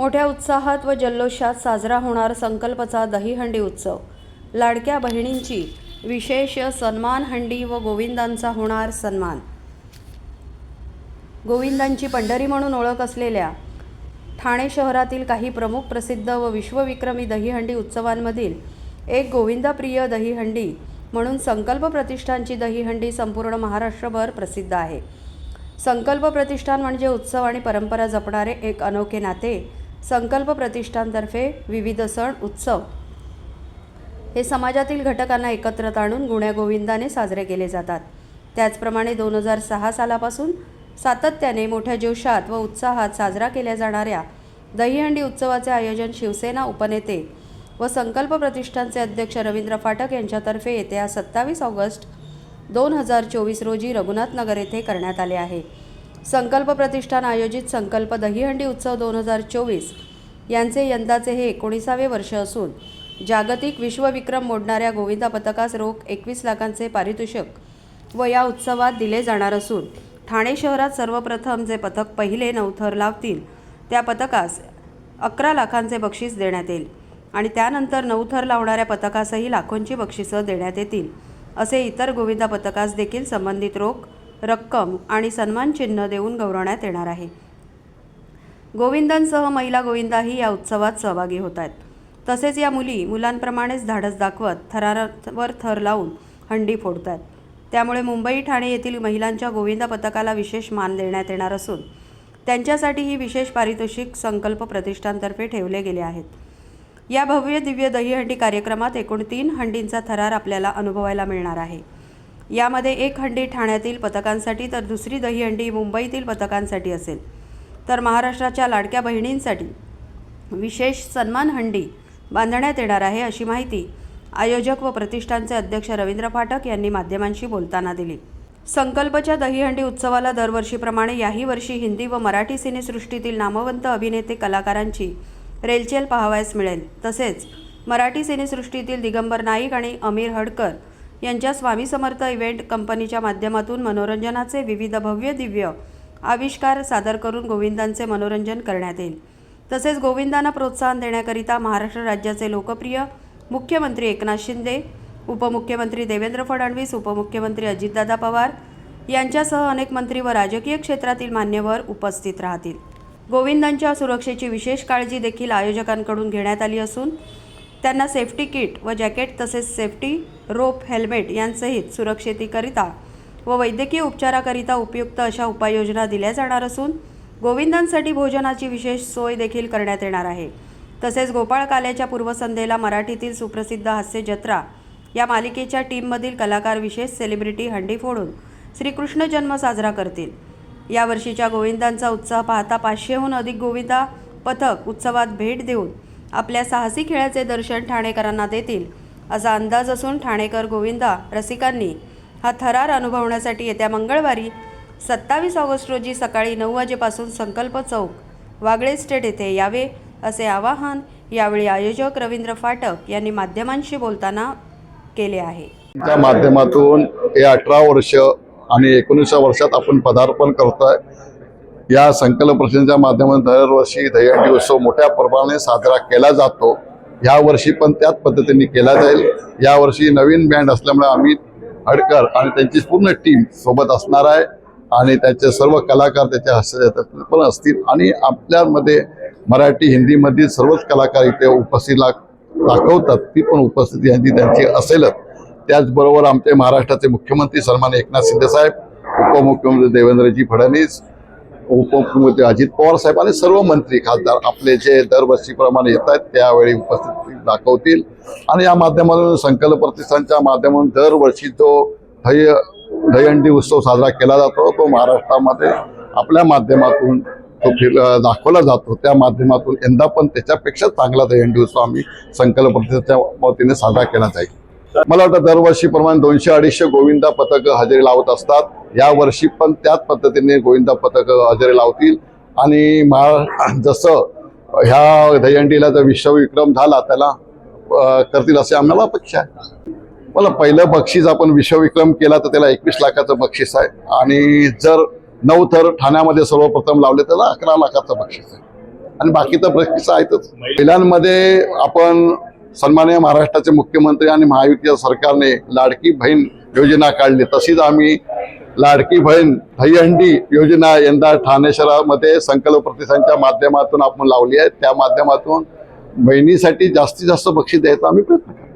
मोठ्या उत्साहात व जल्लोषात साजरा होणार संकल्पचा दहीहंडी उत्सव. लाडक्या बहिणींची विशेष सन्मान हंडी व गोविंदांचा होणार सन्मान. गोविंदांची पंढरी म्हणून ओळख असलेल्या ठाणे शहरातील काही प्रमुख प्रसिद्ध व विश्वविक्रमी दहीहंडी उत्सवांमधील एक गोविंदप्रिय दहीहंडी म्हणून संकल्प प्रतिष्ठानची दहीहंडी संपूर्ण महाराष्ट्रभर प्रसिद्ध आहे. संकल्प प्रतिष्ठान म्हणजे उत्सव आणि परंपरा जपणारे एक अनोखे नाते संकल्प प्रतिष्ठानतर्फे विविध सण उत्सव. हे समाजातील घटकांना एकत्रत आणून गुण्यागोविंदाने साजरे केले जातात. त्याचप्रमाणे दोन हजार सहा सालापासून सातत्याने मोठ्या जोशात व उत्साहात साजरा केल्या जाणाऱ्या दहीहंडी उत्सवाचे आयोजन शिवसेना उपनेते व संकल्प प्रतिष्ठानचे अध्यक्ष रवींद्र फाटक यांच्यातर्फे येत्या सत्तावीस ऑगस्ट दोन हजार चोवीस रोजी रघुनाथनगर येथे करण्यात आले आहे. संकल्प प्रतिष्ठान आयोजित संकल्प दहीहंडी उत्सव दोन हजार चोवीस यांचे यंदाचे हे एकोणीसावे वर्ष असून जागतिक विश्वविक्रम मोडणाऱ्या गोविंदा पथकास रोख एकवीस लाखांचे पारितोषिक व या उत्सवात दिले जाणार असून ठाणे शहरात सर्वप्रथम जे पथक पहिले नवथर लावतील त्या पथकास अकरा लाखांचे बक्षीस देण्यात येईल आणि त्यानंतर नऊथर लावणाऱ्या पथकासही लाखोंची बक्षिसं देण्यात येतील असे इतर गोविंदा पथकास देखील संबंधित रोख रक्कम आणि सन्मानचिन्ह देऊन गौरवण्यात येणार आहे. गोविंदांसह महिला गोविंदाही या उत्सवात सहभागी होत आहेत तसेच या मुली मुलांप्रमाणेच धाडस दाखवत थरावर थर लावून हंडी फोडतात त्यामुळे मुंबई ठाणे येथील महिलांच्या गोविंदा पथकाला विशेष मान देण्यात येणार असून त्यांच्यासाठी ही विशेष पारितोषिक संकल्प प्रतिष्ठानतर्फे ठेवले गेले आहेत. या भव्य दिव्य दहीहंडी कार्यक्रमात एकूण तीन हंडींचा थरार आपल्याला अनुभवायला मिळणार आहे. यामध्ये एक हंडी ठाण्यातील पथकांसाठी तर दुसरी दहीहंडी मुंबईतील पथकांसाठी असेल. तर महाराष्ट्राच्या लाडक्या बहिणींसाठी विशेष सन्मान हंडी बांधण्यात येणार आहे अशी माहिती आयोजक व प्रतिष्ठानचे अध्यक्ष रवींद्र फाटक यांनी माध्यमांशी बोलताना दिली. संकल्पच्या दहीहंडी उत्सवाला दरवर्षीप्रमाणे याही वर्षी हिंदी व मराठी सिनेसृष्टीतील नामवंत अभिनेते कलाकारांची रेलचेल पाहावयास मिळेल. तसेच मराठी सिनेसृष्टीतील दिगंबर नाईक आणि अमीर हडकर यांच्या स्वामी समर्थ इव्हेंट कंपनीच्या माध्यमातून मनोरंजनाचे विविध भव्य दिव्य आविष्कार सादर करून गोविंदांचे मनोरंजन करण्यात येईल. तसेच गोविंदांना प्रोत्साहन देण्याकरिता महाराष्ट्र राज्याचे लोकप्रिय मुख्यमंत्री एकनाथ शिंदे उपमुख्यमंत्री देवेंद्र फडणवीस उपमुख्यमंत्री अजितदादा पवार यांच्यासह अनेक मंत्री व राजकीय क्षेत्रातील मान्यवर उपस्थित राहतील. गोविंदांच्या सुरक्षेची विशेष काळजी देखील आयोजकांकडून घेण्यात आली असून त्यांना सेफ्टी किट व जॅकेट तसेच सेफ्टी रोप हेल्मेट यांसहित सुरक्षेतीकरिता व वैद्यकीय उपचाराकरिता उपयुक्त अशा उपाययोजना दिल्या जाणार असून गोविंदांसाठी भोजनाची विशेष सोय देखील करण्यात येणार आहे. तसेच गोपाळ काल्याच्या पूर्वसंध्येला मराठीतील सुप्रसिद्ध हास्य जत्रा या मालिकेच्या टीममधील कलाकार विशेष सेलिब्रिटी हंडी फोडून श्रीकृष्ण जन्म साजरा करतील. या वर्षीच्या गोविंदांचा उत्साह पाहता पाचशेहून अधिक गोविंदा पथक उत्सवात भेट देऊन आपल्या साहसी खेळाचे दर्शन ठाणेकरांना देतील असा अंदाज असून ठाणेकर गोविंदा रसिकांनी हा थरार अनुभवण्यासाठी येत्या मंगळवारी सत्तावीस ऑगस्ट रोजी सकाळी नऊ वाजेपासून संकल्प चौक वागळे स्टेट येथे यावे असे आवाहन यावेळी आयोजक रवींद्र फाटक यांनी माध्यमांशी बोलताना केले आहे. त्या माध्यमातून हे अठरा वर्ष आणि एकोणीसव्या वर्षात आपण पदार्पण करतोय. या संकलन प्रश्नाच्या माध्यमातून दरवर्षी दहीहंडी उत्सव मोठ्या प्रमाणाने साजरा केला जातो. यावर्षी पण त्याच पद्धतीने केला जाईल. यावर्षी नवीन बँड असल्यामुळे अमित हडकर आणि त्यांची पूर्ण टीम सोबत असणार आहे आणि त्याचे सर्व कलाकार त्याच्या हस्ते पण असतील आणि आपल्यामध्ये मराठी हिंदीमधील सर्वच कलाकार इथे उपस्थित दाखवतात. ती पण उपस्थिती यांची त्यांची असेलच. त्याचबरोबर आमचे महाराष्ट्राचे मुख्यमंत्री सन्मान एकनाथ शिंदेसाहेब उपमुख्यमंत्री देवेंद्रजी फडणवीस उपमुख्यमंत्री अजित पवार साहेब आणि सर्व मंत्री खासदार आपले जे दरवर्षीप्रमाणे येत आहेत त्यावेळी उपस्थिती दाखवतील. आणि या माध्यमातून संकल्प प्रतिष्ठानच्या माध्यमातून दरवर्षी जो दही दहीहंडी उत्सव साजरा केला जातो. तो महाराष्ट्रामध्ये आपल्या माध्यमातून तो फिर दाखवला जातो. त्या माध्यमातून यंदा पण त्याच्यापेक्षा चांगला दहीहंडी उत्सव आम्ही संकल्प प्रतिष्ठानच्या वतीने साजरा केला जाईल. मला वाटतं दरवर्षीप्रमाणे दोनशे अडीचशे गोविंदा पथकं हजेरी लावत असतात. या वर्षी पण त्याच पद्धतीने गोविंदा पथकं हजेरी लावतील. आणि महा जसं ह्या दहीहंडीला जर विश्वविक्रम झाला त्याला करतील असे आम्हाला अपेक्षा आहे. मला पहिलं बक्षीस आपण विश्वविक्रम केला तर त्याला एकवीस लाखाचं बक्षीस आहे. आणि जर नऊ थर ठाण्यामध्ये सर्वप्रथम लावले त्याला अकरा लाखाचं बक्षीस आहे. आणि बाकी तर बक्षीस आहेतच. महिलांमध्ये आपण सन्माननीय महाराष्ट्राचे मुख्यमंत्री आणि महायुतीच्या सरकारने लाडकी बहीण योजना काढली. तशीच आम्ही लाडकी बहीण दहीहंडी योजना यंदा ठाणे शहरामध्ये संकल्प प्रतिष्ठानच्या माध्यमातून आपण लावली आहे. त्या माध्यमातून बहिणीसाठी जास्तीत जास्त बक्षीस द्यायचा आम्ही प्रयत्न करतो.